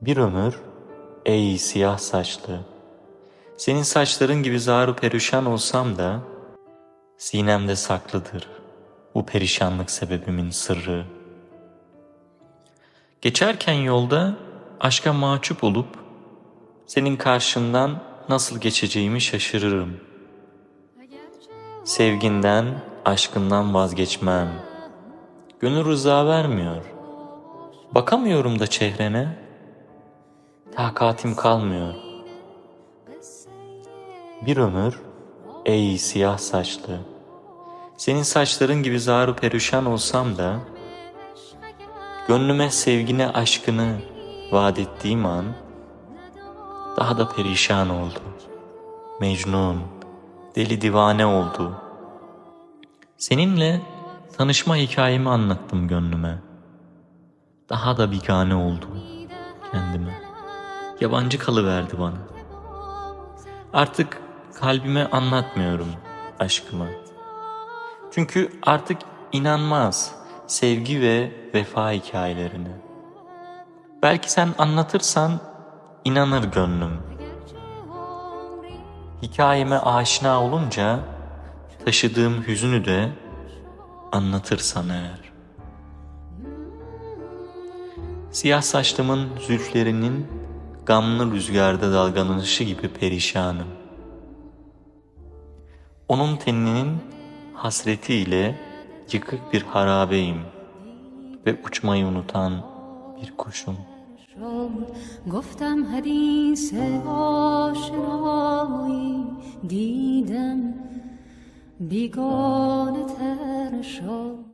Bir ömür ey siyah saçlı. Senin saçların gibi zaru perişan olsam da Sinemde saklıdır bu perişanlık sebebimin sırrı. Geçerken yolda aşka mahcup olup Senin karşından nasıl geçeceğimi şaşırırım. Sevginden, aşkından vazgeçmem. Gönül rıza vermiyor. Bakamıyorum da çehrene Takatim kalmıyor. Bir ömür ey siyah saçlı. Senin saçların gibi zaru perişan olsam da Gönlüme sevgine aşkını vaat ettiğim an Daha da perişan oldu. Mecnun, deli divane oldu. Seninle tanışma hikayemi anlattım gönlüme. Daha da bigane oldu kendime Yabancı kalıverdi bana. Artık kalbime anlatmıyorum aşkımı. Çünkü artık inanmaz sevgi ve vefa hikayelerini Belki sen anlatırsan inanır gönlüm. Hikayeme aşina olunca taşıdığım hüzünü de anlatırsan eğer. Siyah saçlımın zülflerinin gamlı rüzgarda dalgalanışı gibi perişanım. Onun teninin hasretiyle yıkık bir harabeyim ve uçmayı unutan bir kuşum. شد گفتم حدیث آشنایی دیدم بیگانه تر شد